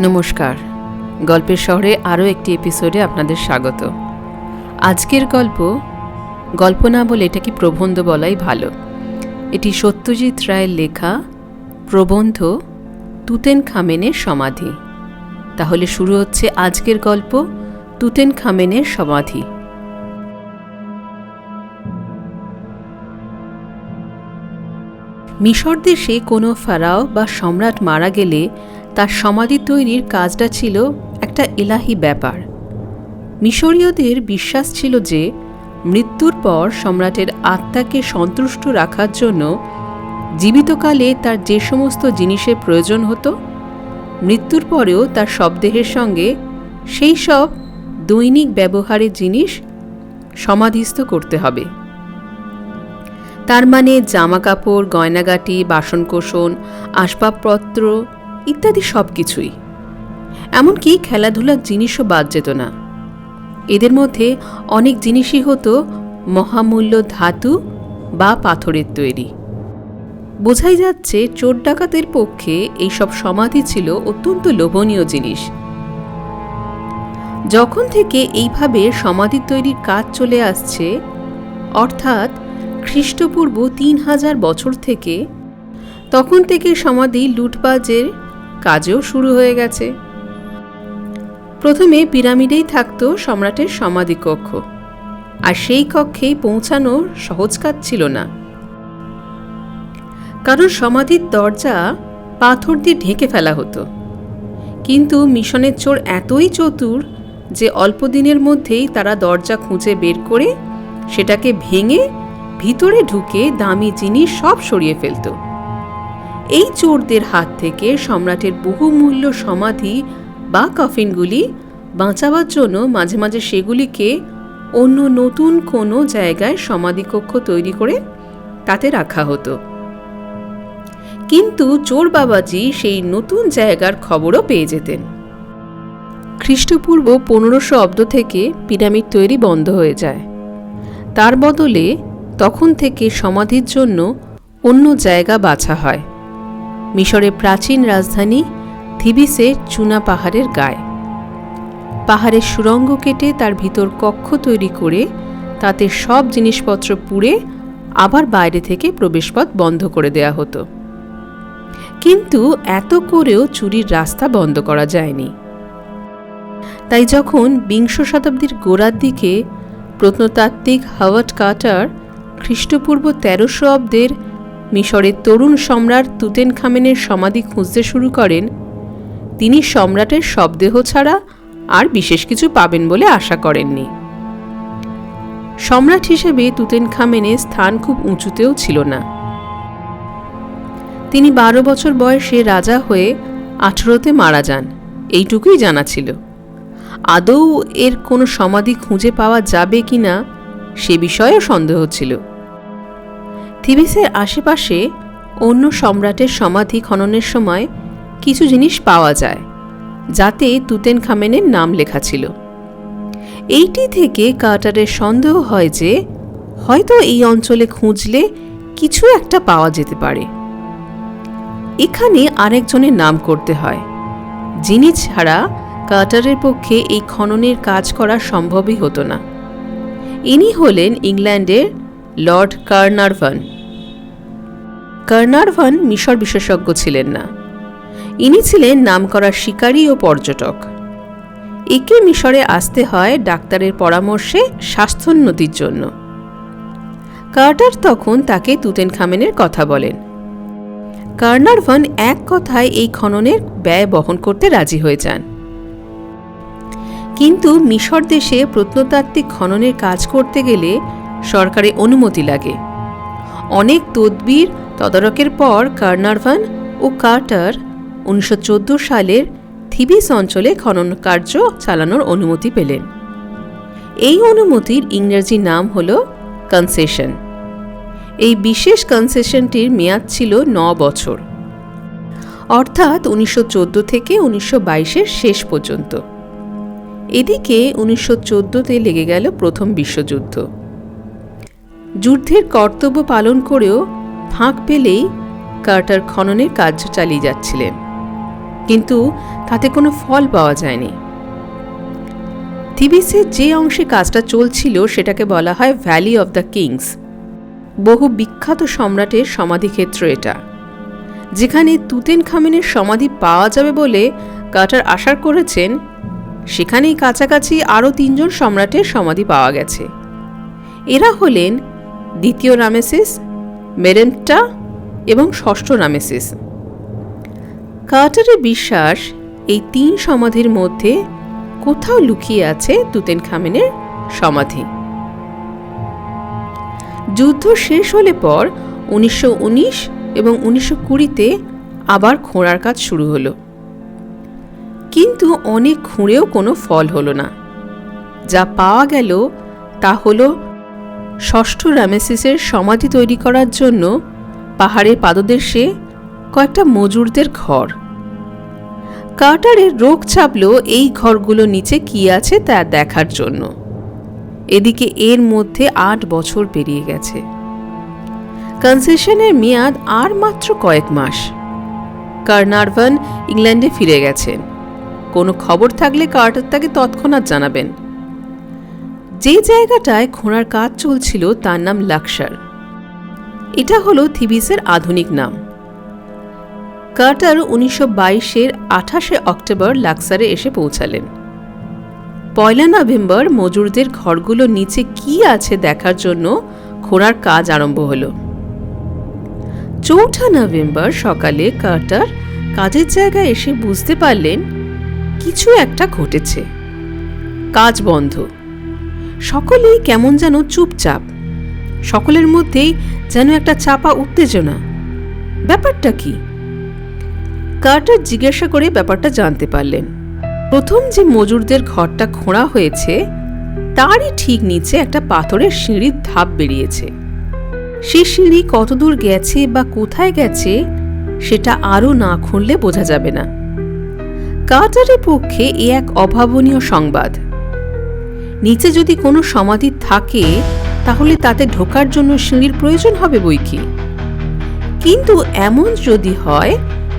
নমস্কার। গল্পের শহরে আরও একটি এপিসোডে আপনাদের স্বাগত। আজকের গল্প গল্প না বলে এটাকে প্রবন্ধ বলাই ভালো। এটি সত্যজিৎ রায়ের লেখা প্রবন্ধ তুতেন খামেনের সমাধি। তাহলে শুরু হচ্ছে আজকের গল্প তুতেন খামেনের সমাধি। মিশর দেশে কোনো ফারাও বা সম্রাট মারা গেলে তার সমাধি তৈরির কাজটা ছিল একটা এলাহি ব্যাপার। মিশরীয়দের বিশ্বাস ছিল যে, মৃত্যুর পর সম্রাটের আত্মাকে সন্তুষ্ট রাখার জন্য জীবিতকালে তার যে সমস্ত জিনিসের প্রয়োজন হতো, মৃত্যুর পরেও তার শবদেহের সঙ্গে সেই সব দৈনিক ব্যবহারের জিনিস সমাধিস্থ করতে হবে। তার মানে জামা কাপড় গয়নাগাটি, বাসনকোসন, আসবাবপত্র ইত্যাদি সব কিছুই এমনকি খেলাধুলার জিনিসও বাদ যেত না। এদের মধ্যে অনেক জিনিসই হতো মহামূল্য ধাতু বা পাথরের তৈরি। বোঝাই যাচ্ছে চোর ডাকাতের পক্ষে এইসব সমাধি ছিল অত্যন্ত লোভনীয় জিনিস। যখন থেকে এইভাবে সমাধি তৈরির কাজ চলে আসছে, অর্থাৎ খ্রিস্টপূর্ব তিন হাজার বছর থেকে, তখন থেকে সমাধি লুটপাজের কাজও শুরু হয়ে গেছে। প্রথমে পিরামিডেই থাকতো সম্রাটের সমাধি কক্ষ আর সেই কক্ষেই পৌঁছানো সহজ কাজ ছিল না। কারণ সমাধির দরজা পাথর দিয়ে ঢেকে ফেলা হতো। কিন্তু মিশনের চোর এতই চতুর যে অল্প দিনের মধ্যেই তারা দরজা খুঁজে বের করে সেটাকে ভেঙে ভিতরে ঢুকে দামি জিনিস সব সরিয়ে ফেলত। এই চোরদের হাত থেকে সম্রাটের বহুমূল্য সমাধি বা কফিনগুলি বাঁচাবার জন্য মাঝে মাঝে সেগুলিকে অন্য নতুন কোনো জায়গায় সমাধিকক্ষ তৈরি করে তাতে রাখা হতো। কিন্তু চোর বাবাজি সেই নতুন জায়গার খবরও পেয়ে যেতেন। খ্রিস্টপূর্ব পনেরোশো অব্দ থেকে পিরামিড তৈরি বন্ধ হয়ে যায়। তার বদলে তখন থেকে সমাধির জন্য অন্য জায়গা বাছা হয়। মিশরের প্রাচীন রাজধানী থিবিসের চুনা পাহাড়ের গায়ে। পাহাড়ের সুরঙ্গ কেটে তার ভিতর কক্ষ তৈরি করে তাতে সব জিনিসপত্র পুড়ে আবার বাইরে থেকে প্রবেশপথ বন্ধ করে দেয়া হতো। কিন্তু এত করেও চুরির রাস্তা বন্ধ করা যায়নি। তাই যখন বিংশ শতাব্দীর গোড়ার দিকে প্রত্নতাত্ত্বিক হাওয়ার্ড কাটার খ্রিস্টপূর্ব তেরোশো অব্দের মিশরের তরুণ সম্রাট তুতেন খামেনের সমাধি খুঁজতে শুরু করেন। তিনি সম্রাটের শবদেহ ছাড়া আর বিশেষ কিছু পাবেন বলে আশা করেননি। সম্রাট হিসেবে তুতেন খামেনের স্থান খুব উঁচুতেও ছিল না। তিনি বারো বছর বয়সে রাজা হয়ে আঠেরোতে মারা যান, এইটুকুই জানা ছিল। আদৌ এর কোনো সমাধি খুঁজে পাওয়া যাবে কি না সে বিষয়েও সন্দেহ ছিল। থিবিসের আশেপাশে অন্য সম্রাটের সমাধি খননের সময় কিছু জিনিস পাওয়া যায়, যাতে তুতেন খামেনের নাম লেখা ছিল। এইটি থেকে কার্টারের সন্দেহ হয় যে, হয়তো এই অঞ্চলে খুঁজলে কিছু একটা পাওয়া যেতে পারে। এখানে আরেকজনের নাম করতে হয়, যিনি ছাড়া কার্টারের পক্ষে এই খননের কাজ করা সম্ভবই হতো না। ইনি হলেন ইংল্যান্ডের লর্ড কার্নারভান। কার্নারভান মিশর বিশেষজ্ঞ ছিলেন না। ইনি ছিলেন নামকরা শিকারী ও পর্যটক। একে মিশরে আসতে হয় ডাক্তারের পরামর্শে স্বাস্থ্যোন্নতির জন্য। কার্টার তখন তাকে তুতেন খামেনের কথা বলেন। কার্নারভান এক কথায় এই খননের ব্যয় বহন করতে রাজি হয়ে যান। কিন্তু মিশর দেশে প্রত্নতাত্ত্বিক খননের কাজ করতে গেলে সরকারি অনুমতি লাগে। অনেক তদবির তদারকের পর কার্নারভান ও কার্টার উনিশশো চোদ্দ সালের থিবিস অঞ্চলে খনন কার্য চালানোর অনুমতি পেলেন। এই অনুমতির ইংরেজি নাম হল কনসেশন। এই বিশেষ কনসেশনটির মেয়াদ ছিল ন বছর। অর্থাৎ উনিশশো চোদ্দ থেকে উনিশশো বাইশের শেষ পর্যন্ত। এদিকে উনিশশো চোদ্দোতে লেগে গেল প্রথম বিশ্বযুদ্ধ। যুদ্ধের কর্তব্য পালন করেও ফাঁক পেলেই কার্টার খননের কাজ চালিয়ে যাচ্ছিলেন। কিন্তু তাতে কোনো ফল পাওয়া যায়নি। থিবিসের যে অংশে কাজটা চলছিল সেটাকে বলা হয় ভ্যালি অব দ্য কিংস। বহু বিখ্যাত সম্রাটের সমাধিক্ষেত্র এটা। যেখানে তুতেন খামেনের সমাধি পাওয়া যাবে বলে কাটার আশা করেছেন, সেখানেই কাছাকাছি আরও তিনজন সম্রাটের সমাধি পাওয়া গেছে। এরা হলেন দ্বিতীয় রামেসিস মেরেন্টা এবং ষষ্ঠ রামেসিস কার্টারের বিশ্বাস এই তিন সমাধির মধ্যে কোথাও লুকিয়ে আছে তুতেন খামেনের সমাধি। যুদ্ধ শেষ হলে পর উনিশশো উনিশ এবং উনিশশো কুড়িতে আবার খোঁড়ার কাজ শুরু হলো। কিন্তু অনেক খুঁড়েও কোনো ফল হলো না। যা পাওয়া গেল তা হল ষষ্ঠ রামেসিসের সমাধি তৈরি করার জন্য পাহাড়ের পাদদেশে কয়েকটা মজুরদের ঘর। কার্টারের রোগ চাপল এই ঘরগুলো নিচে কি আছে তা দেখার জন্য। এদিকে এর মধ্যে আট বছর পেরিয়ে গেছে। কনসেশনের মেয়াদ আর মাত্র কয়েক মাস। কার্নারভান ইংল্যান্ডে ফিরে গেছেন। কোনো খবর থাকলে কার্টার তাকে তৎক্ষণাৎ জানাবেন। যে জায়গাটায় খোঁড়ার কাজ চলছিল তার নাম লাক্সার। এটা হলো থিবিসের আধুনিক নাম। কার্টার উনিশশো বাইশের আঠাশে অক্টোবর লাক্সারে এসে পৌঁছালেন। পয়লা নভেম্বর মজুরদের ঘরগুলো নিচে কি আছে দেখার জন্য খোঁড়ার কাজ আরম্ভ হলো। চৌঠা নভেম্বর সকালে কার্টার কাজের জায়গায় এসে বুঝতে পারলেন, কিছু একটা ঘটেছে। কাজ বন্ধ। সকলেই কেমন যেন চুপচাপ। সকলের মধ্যেই যেন একটা চাপা উত্তেজনা। ব্যাপারটা কি? কার্টার জিজ্ঞাসা করে ব্যাপারটা জানতে পারলেন। প্রথম যে মজুরদের ঘরটা খোঁড়া হয়েছে, তারই ঠিক নিচে একটা পাথরের সিঁড়ির ধাপ বেরিয়েছে। সে সিঁড়ি কতদূর গেছে বা কোথায় গেছে, সেটা আরও না খুঁড়লে বোঝা যাবে না। কার্টারের পক্ষে এ এক অভাবনীয় সংবাদ। নিচে যদি কোনো সমাধি থাকে, তাহলে তাতে ঢোকার জন্য সিঁড়ির প্রয়োজন হবে বই কি? কিন্তু এমন যদি হয়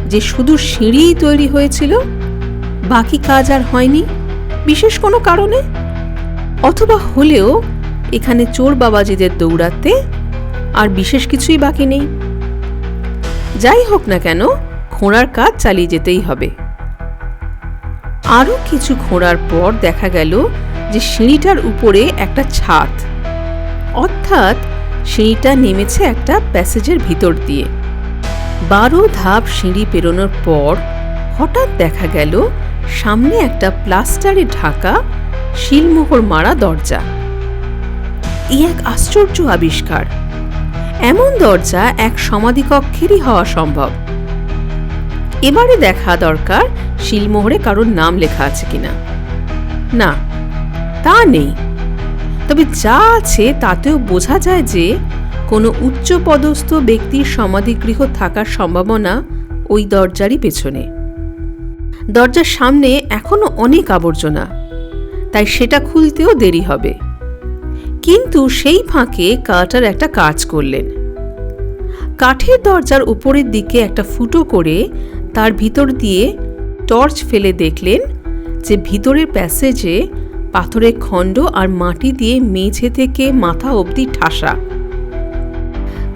যে শুধু সিঁড়িই তৈরি হয়েছিল, বাকি কাজ আর হয়নি, বিশেষ কোনো কারণে? অথবা হলেও এখানে চোর বাবাজিদের দৌড়াতে আর বিশেষ কিছুই বাকি নেই। যাই হোক না কেন খোঁড়ার কাজ চালিয়ে যেতেই হবে। আরও কিছু খোঁড়ার পর দেখা গেল যে সিঁড়িটার উপরে একটা ছাদ। অর্থাৎ সিঁড়িটা নেমেছে একটা প্যাসেজের ভিতর দিয়ে। বারো ধাপ সিঁড়ি পেরোনোর পর হঠাৎ দেখা গেল, সামনে একটা প্লাস্টারে ঢাকা শিলমোহর মারা দরজা। এই এক আশ্চর্য আবিষ্কার। এমন দরজা এক সমাধিকক্ষেরই হওয়া সম্ভব। এবারে দেখা দরকার শিলমোহরে কারোর নাম লেখা আছে কিনা। না তা নেই। তবে যা আছে তাতেও বোঝা যায় যে কোনো উচ্চপদস্থ ব্যক্তির সমাধিগৃহ থাকার সম্ভাবনা ওই দরজারই পেছনে। দরজার সামনে এখনও অনেক আবর্জনা, তাই সেটা খুলতেও দেরি হবে। কিন্তু সেই ফাঁকে কাটার একটা কাজ করলেন। কাঠের দরজার উপরের দিকে একটা ফুটো করে তার ভিতর দিয়ে টর্চ ফেলে দেখলেন যে ভিতরের প্যাসেজে পাথরের খণ্ড আর মাটি দিয়ে মেঝে থেকে মাথা অবধি ঠাসা।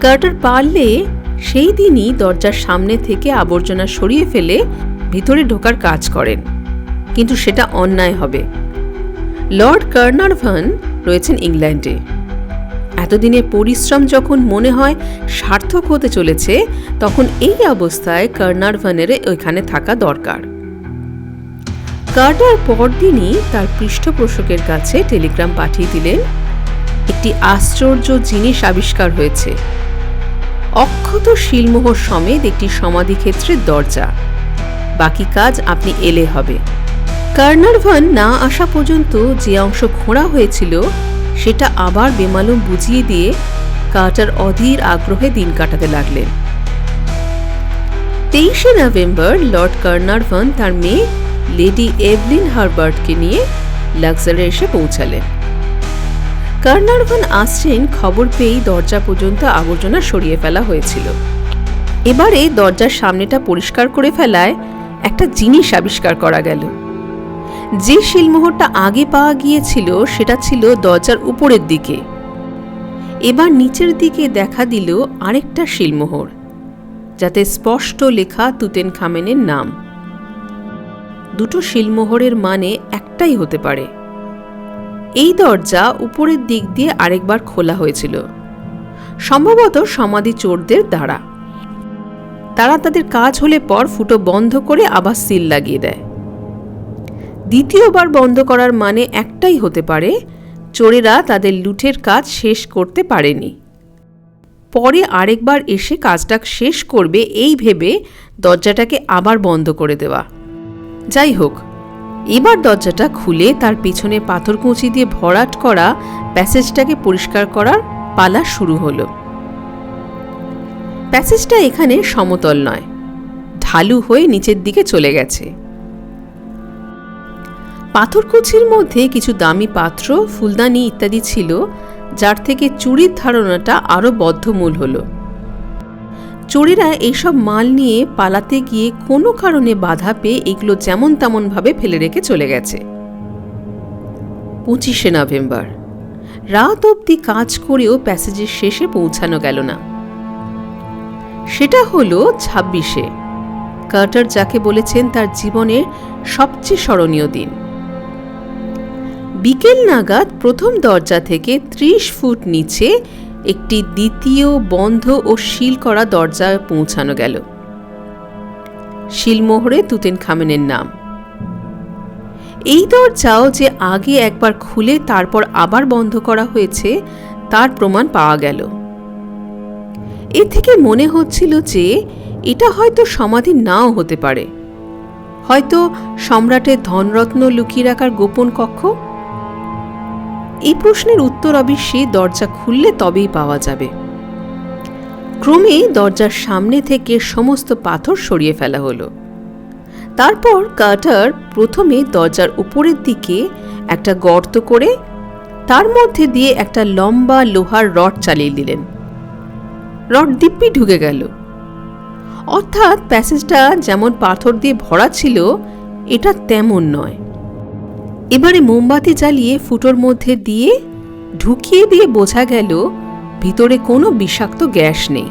কার্টার পারলে সেই দিনই দরজার সামনে থেকে আবর্জনা সরিয়ে ফেলে ভিতরে ঢোকার কাজ করেন। কিন্তু সেটা অন্যায় হবে। লর্ড কার্নারভান রয়েছেন ইংল্যান্ডে। এতদিনের পরিশ্রম যখন মনে হয় সার্থক হতে চলেছে, তখন এই অবস্থায় কার্নারভানের ওইখানে থাকা দরকার। কার্টার পরদিনই তার পৃষ্ঠপোষকের কাছে টেলিগ্রাম পাঠিয়ে দিলেন, একটি আশ্চর্য জিনিস আবিষ্কার হয়েছে। অক্ষত শিলমোহর সমেত একটি সমাধিক্ষেত্রের দরজা। বাকি কাজ আপনি এলে হবে। কার্নারভান না আসা পর্যন্ত যে অংশ খোঁড়া হয়েছিল, সেটা আবার বেমালুম বুঝিয়ে দিয়ে কার্টার অধীর আগ্রহে দিন কাটাতে লাগলেন। তেইশে নভেম্বর লর্ড কার্নারভান তার মেয়ে লেডি এভলিন হারবার্টকে নিয়ে লাক্সারে এসে পৌঁছালেন। কার্নারভান আসছেন খবর পেয়েই দরজা পর্যন্ত আবর্জনা সরিয়ে ফেলা হয়েছিল। এবারে দরজার সামনেটা পরিষ্কার করে ফেলায় একটা জিনিস আবিষ্কার করা গেল। যে শিলমোহরটা আগে পাওয়া গিয়েছিল, সেটা ছিল দরজার উপরের দিকে। এবার নিচের দিকে দেখা দিল আরেকটা শিলমোহর, যাতে স্পষ্ট লেখা তুতেন খামেনের নাম। দুটো শিলমোহরের মানে একটাই হতে পারে। এই দরজা উপরের দিক দিয়ে আরেকবার খোলা হয়েছিল। সম্ভবত সমাধি চোরদের দ্বারা। তারা তাদের কাজ হলে পর ফুটো বন্ধ করে আবার সিল লাগিয়ে দেয়। দ্বিতীয়বার বন্ধ করার মানে একটাই হতে পারে, চোরেরা তাদের লুঠের কাজ শেষ করতে পারেনি। পরে আরেকবার এসে কাজটা শেষ করবে এই ভেবে দরজাটাকে আবার বন্ধ করে দেওয়া। যাই হোক এবার দরজাটা খুলে তার পিছনে পাথরকুচি দিয়ে ভরাট করা প্যাসেজটাকে পরিষ্কার করার পালা শুরু হলো। প্যাসেজটা এখানে সমতল নয়, ঢালু হয়ে নিচের দিকে চলে গেছে। পাথরকুচির মধ্যে কিছু দামি পাত্র, ফুলদানি ইত্যাদি ছিল, যার থেকে চুরির ধারণাটা আরও বদ্ধমূল হলো। চোরেরা এইসব মাল নিয়ে পালাতে গিয়ে কোনো কারণে বাধা পেয়ে এগুলো যেমন তেমনভাবে ফেলে রেখে চলে গেছে। পঁচিশে নভেম্বর। রাত অবধি কাজ করেও প্যাসেজের শেষে পৌঁছানো গেল না। সেটা হলো ছাব্বিশে। কার্টার যাকে বলেছেন তার জীবনের সবচেয়ে স্মরণীয় দিন। বিকেল নাগাদ প্রথম দরজা থেকে ত্রিশ ফুট নিচে একটি দ্বিতীয় বন্ধ ও শিল করা দরজায় পৌঁছানো গেল। শিলমোহরে তুতেন খামেনের নাম। এই দরজাও যে আগে একবার খুলে তারপর আবার বন্ধ করা হয়েছে, তার প্রমাণ পাওয়া গেল। এ থেকে মনে হচ্ছিল যে এটা হয়তো সমাধি নাও হতে পারে। হয়তো সম্রাটের ধনরত্ন লুকিয়ে রাখার গোপন কক্ষ এই প্রশ্নের উত্তর অবশ্যই দরজা খুললে তবেই পাওয়া যাবে। ক্রমে দরজার সামনে থেকে সমস্ত পাথর সরিয়ে ফেলা হলো। তারপর কাটার প্রথমে দরজার উপরের দিকে একটা গর্ত করে, তার মধ্যে দিয়ে একটা লম্বা লোহার রড চালিয়ে দিলেন। রড দিব্যি ঢুকে গেল। অর্থাৎ প্যাসেজটা যেমন পাথর দিয়ে ভরা ছিল, এটা তেমন নয়। এবারে মোমবাতি জ্বালিয়ে ফুটোর মধ্যে দিয়ে ঢুকিয়ে দিয়ে বোঝা গেল, ভিতরে কোনো বিষাক্ত গ্যাস নেই।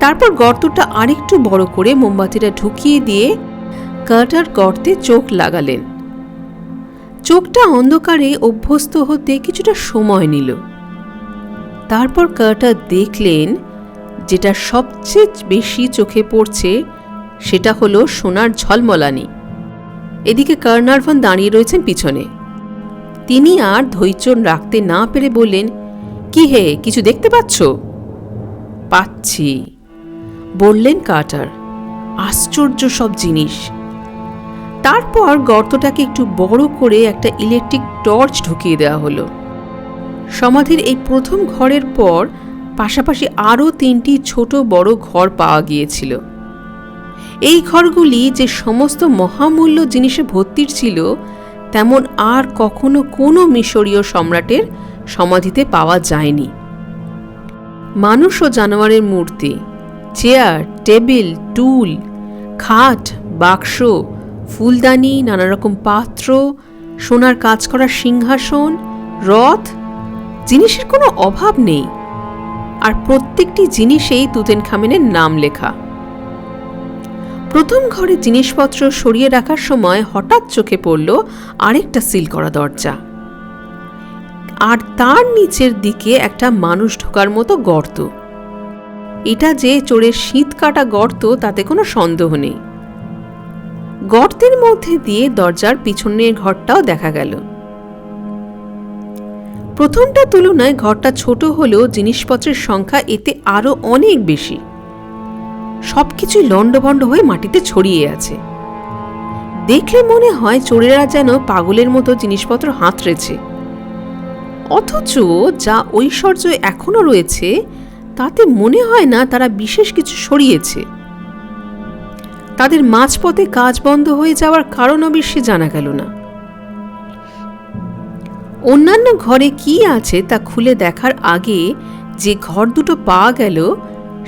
তারপর গর্তটা আরেকটু বড় করে মোমবাতিটা ঢুকিয়ে দিয়ে কার্টার গর্তে চোখ লাগালেন। চোখটা অন্ধকারে অভ্যস্ত হতে কিছুটা সময় নিল। তারপর কার্টার দেখলেন, যেটা সবচেয়ে বেশি চোখে পড়ছে, সেটা হলো সোনার ঝলমলানি। এদিকে কর্নারভন দাঁড়িয়ে রয়েছেন পিছনে। তিনি আর ধৈর্য রাখতে না পেরে বললেন, কি হে, কিছু দেখতে পাচ্ছ? পাচ্ছি, বললেন কাটার। আশ্চর্য সব জিনিস। তারপর গর্তটাকে একটু বড় করে একটা ইলেকট্রিক টর্চ ঢুকিয়ে দেওয়া হলো। সমাধির এই প্রথম ঘরের পর পাশাপাশি আরও তিনটি ছোট বড় ঘর পাওয়া গিয়েছিল। এই ঘরগুলি যে সমস্ত মহামূল্য জিনিসে ভর্তির ছিল, তেমন আর কখনো কোনো মিশরীয় সম্রাটের সমাধিতে পাওয়া যায়নি। মানুষ ও জানোয়ারের মূর্তি, চেয়ার, টেবিল, টুল, খাট, বাক্স, ফুলদানি নানা রকম পাত্র, সোনার কাজ করা সিংহাসন, রথ, জিনিসের কোনো অভাব নেই। আর প্রত্যেকটি জিনিসেই তুতেন খামেনের নাম লেখা। প্রথম ঘরে জিনিসপত্র সরিয়ে রাখার সময় হঠাৎ চোখে পড়ল আরেকটা সিল করা দরজা। আর তার নিচের দিকে একটা মানুষ ঢোকার মতো গর্ত। এটা যে চোরের শীত কাটা গর্ত, তাতে কোনো সন্দেহ নেই। গর্তের মধ্যে দিয়ে দরজার পিছনের ঘরটাও দেখা গেল। প্রথমটা তুলনায় ঘরটা ছোট হলেও জিনিসপত্রের সংখ্যা এতে আরও অনেক বেশি। সবকিছুই লণ্ডভণ্ড হয়ে মাটিতে ছড়িয়ে আছে। দেখলে মনে হয় চোরেরা যেন পাগলের মতো জিনিসপত্র হাতড়েছে। অথচ যা ঐশ্বর্য এখনও রয়েছে, তাতে মনে হয় না তারা বিশেষ কিছু সরিয়েছে। তাদের মাঝপথে কাজ বন্ধ হয়ে যাওয়ার কারণ অবশ্যই জানা গেল না। অন্যান্য ঘরে কি আছে তা খুলে দেখার আগে যে ঘর দুটো পাওয়া গেল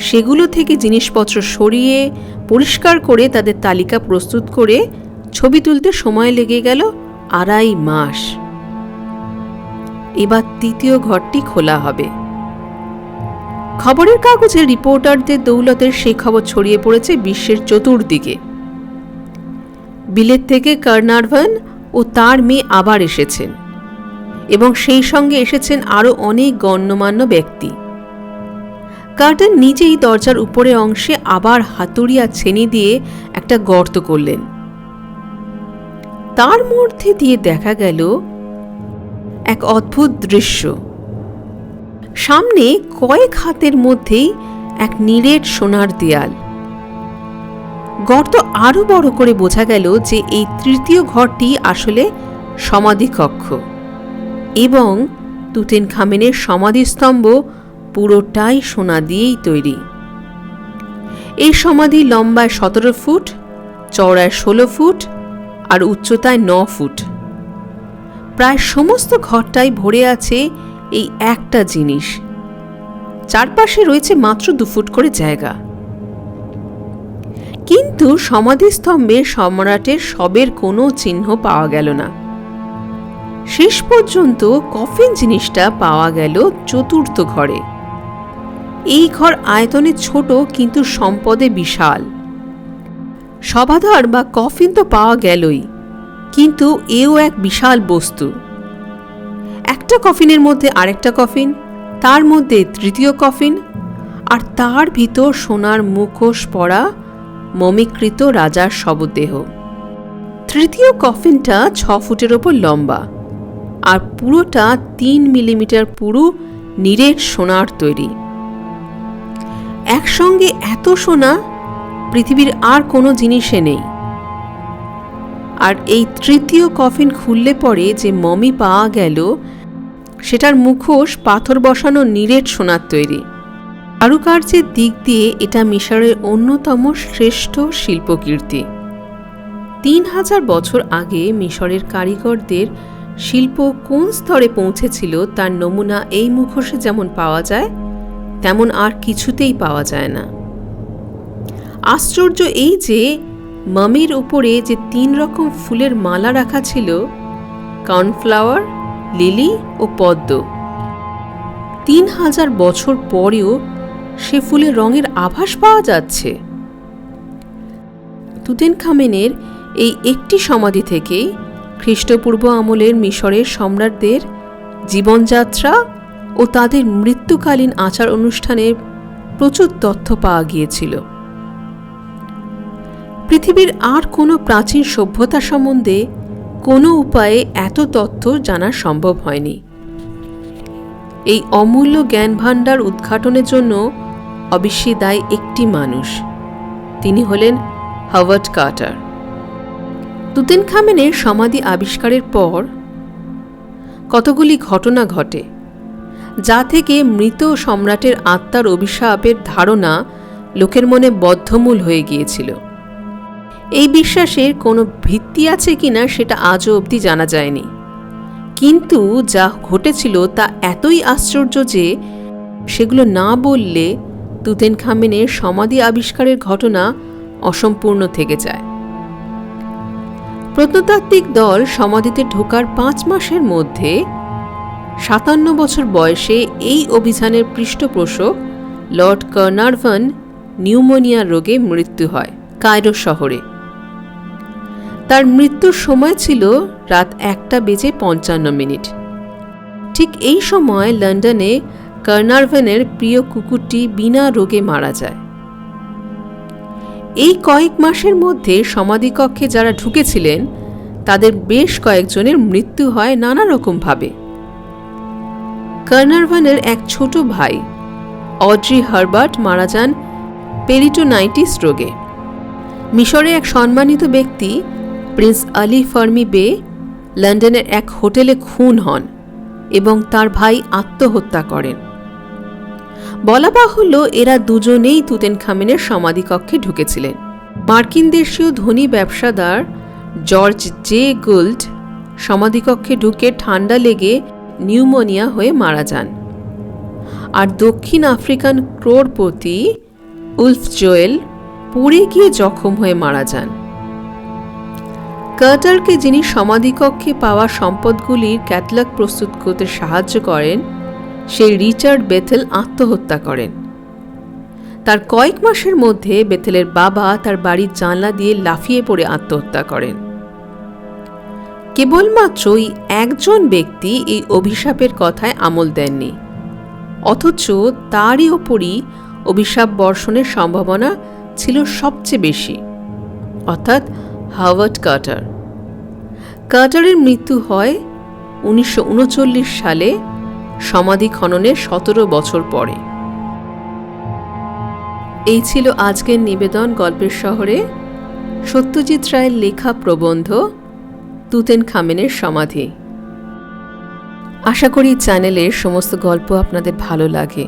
সেগুলো থেকে জিনিসপত্র সরিয়ে, পরিষ্কার করে তাদের তালিকা প্রস্তুত করে ছবি তুলতে সময় লেগে গেল আড়াই মাস। এবার তৃতীয় ঘরটি খোলা হবে। খবরের কাগজে রিপোর্টারদের দৌলতের সেই খবর ছড়িয়ে পড়েছে বিশ্বের চতুর্দিকে। বিলেত থেকে কার্নারভান ও তার মেয়ে আবার এসেছেন এবং সেই সঙ্গে এসেছেন আরও অনেক গণ্যমান্য ব্যক্তি। কার্টন নিজেই দরজার উপরের অংশে আবার হাতুড়িয়া ছেনি দিয়ে একটা গর্ত করলেন। তার মধ্যে দিয়ে দেখা গেল এক অদ্ভুত দৃশ্য। সামনে কয়েক হাতের মধ্যেই এক নীলের সোনার দেয়াল। গর্ত আরও বড় করে বোঝা গেল যে এই তৃতীয় ঘরটি আসলে সমাধি কক্ষ এবং তুতেন খামেনের সমাধিস্তম্ভ পুরোটাই সোনা দিয়েই তৈরি। এই সমাধি লম্বায় সতেরো ফুট, চওড়ায় ষোলো ফুট, আর উচ্চতায় ন ফুট। প্রায় সমস্ত ঘরটাই ভরে আছে এই একটা জিনিস। চারপাশে রয়েছে মাত্র দু ফুট করে জায়গা। কিন্তু সমাধিস্তম্ভে সম্রাটের সবের কোনো চিহ্ন পাওয়া গেল না। শেষ পর্যন্ত কফিন জিনিসটা পাওয়া গেল চতুর্থ ঘরে। এই ঘর আয়তনে ছোট কিন্তু সম্পদে বিশাল। সবাধার বা কফিন তো পাওয়া গেলই, কিন্তু এও এক বিশাল বস্তু। একটা কফিনের মধ্যে আরেকটা কফিন, তার মধ্যে তৃতীয় কফিন, আর তার ভিতর সোনার মুখোশ পরা মমিকৃত রাজার শবদেহ। তৃতীয় কফিনটা ছ ফুটের ওপর লম্বা, আর পুরোটা তিন মিলিমিটার পুরু নিরেট সোনার তৈরি। একসঙ্গে এত সোনা, পৃথিবীর আর কোনো জিনিসে নেই। আর এই তৃতীয় কফিন খুললে পরে যে মমি পাওয়া গেল, সেটার মুখোশ পাথর বসানো নিরেট সোনার তৈরি। কারুকার্যের দিক দিয়ে এটা মিশরের অন্যতম শ্রেষ্ঠ শিল্পকীর্তি। তিন হাজার বছর আগে মিশরের কারিগরদের শিল্প কোন স্তরে পৌঁছেছিল তার নমুনা এই মুখোশে যেমন পাওয়া যায় তেমন আর কিছুতেই পাওয়া যায় না। আশ্চর্য এই যে, মামির উপরে যে তিন রকম ফুলের মালা রাখা ছিল, কর্নফ্লাওয়ার, লিলি ও পদ্ম। তিন হাজার বছর পরেও সে ফুলের রঙের আভাস পাওয়া যাচ্ছে। তুতেন খামেনের এই একটি সমাধি থেকেই খ্রিস্টপূর্ব আমলের মিশরের সম্রাটদের জীবনযাত্রা ও তাদের মৃত্যুকালীন আচার অনুষ্ঠানের প্রচুর তথ্য পাওয়া গিয়েছিল। পৃথিবীর আর কোনো প্রাচীন সভ্যতা সম্বন্ধে কোনো উপায়ে এত তথ্য জানা সম্ভব হয়নি। এই অমূল্য জ্ঞান ভাণ্ডার উদ্ঘাটনের জন্য অবশ্যই দায়ী একটি মানুষ, তিনি হলেন হাওয়ার্ড কার্টার তুতেন খামেনের সমাধি আবিষ্কারের পর কতগুলি ঘটনা ঘটে যা থেকে মৃত সম্রাটের আত্মার অভিশাপের ধারণা লোকের মনে বদ্ধমূল হয়ে গিয়েছিল। এই বিশ্বাসের কোনো ভিত্তি আছে কিনা সেটা আজও অবধি জানা যায়নি। কিন্তু যা ঘটেছিল তা এতই আশ্চর্য যে সেগুলো না বললে তুতেন খামেনের সমাধি আবিষ্কারের ঘটনা অসম্পূর্ণ থেকে যায়। প্রত্নতাত্ত্বিক দল সমাধিতে ঢোকার পাঁচ মাসের মধ্যে সাতান্ন বছর বয়সে এই অভিযানের পৃষ্ঠপোষক লর্ড কর্নারভান নিউমোনিয়া রোগে মৃত্যু হয় কায়রো শহরে। তার মৃত্যুর সময় ছিল রাত একটা বেজে পঞ্চান্ন মিনিট। ঠিক এই সময় লন্ডনে কর্নারভেনের প্রিয় কুকুরটি বিনা রোগে মারা যায়। এই কয়েক মাসের মধ্যে সমাধিকক্ষে যারা ঢুকেছিলেন, তাদের বেশ কয়েকজনের মৃত্যু হয় নানা রকমভাবে কর্নারভানের এক ছোট ভাই, অড্রি হারবার্ট, মারা যান পেরিটোনাইটিস রোগে। মিশরে এক সম্মানিত ব্যক্তি, প্রিন্স আলি ফার্মি বে, লন্ডনের এক হোটেলে খুন হন এবং তার ভাই আত্মহত্যা করেন। বলা বাহুল্য, এরা দুজনেই তুতেন খামেনের সমাধিকক্ষে ঢুকেছিলেন। মার্কিন দেশীয় ধনী ব্যবসাদার জর্জ জে গুল্ড সমাধিকক্ষে ঢুকে ঠান্ডা লেগে নিউমোনিয়া হয়ে মারা যান। আর দক্ষিণ আফ্রিকান ক্রোড়পতি উলফ জোয়েল পুড়ে গিয়ে জখম হয়ে মারা যান। কার্টারকে যিনি সমাধিকক্ষে পাওয়া সম্পদগুলির ক্যাটলগ প্রস্তুত করতে সাহায্য করেন, সেই রিচার্ড বেথেল আত্মহত্যা করেন। তার কয়েক মাসের মধ্যে বেথেলের বাবা তার বাড়ির জানলা দিয়ে লাফিয়ে পড়ে আত্মহত্যা করেন। কেবলমাত্রই একজন ব্যক্তি এই অভিশাপের কথায় আমল দেননি। অথচ তারই ওপরই অভিশাপ বর্ষণের সম্ভাবনা ছিল সবচেয়ে বেশি, অর্থাৎ হাওয়ার্ড কার্টার কার্টারের মৃত্যু হয় উনিশশো উনচল্লিশ সালে সমাধি খননের সতেরো বছর পরে। এই ছিল আজকের নিবেদন গল্পের শহরে। সত্যজিৎ রায়ের লেখা প্রবন্ধ তুতেন খামেনের সমাধি। আশা করি চ্যানেলের সমস্ত গল্প আপনাদের ভালো লাগে।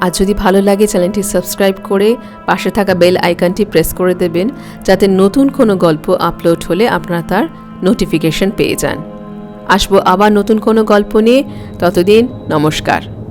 আর যদি ভালো লাগে, চ্যানেলটি সাবস্ক্রাইব করে পাশে থাকা বেল আইকনটি প্রেস করে দেবেন, যাতে নতুন কোনো গল্প আপলোড হলে আপনারা তার নোটিফিকেশন পেয়ে যান। আসব আবার নতুন কোনো গল্প নিয়ে। ততদিন নমস্কার।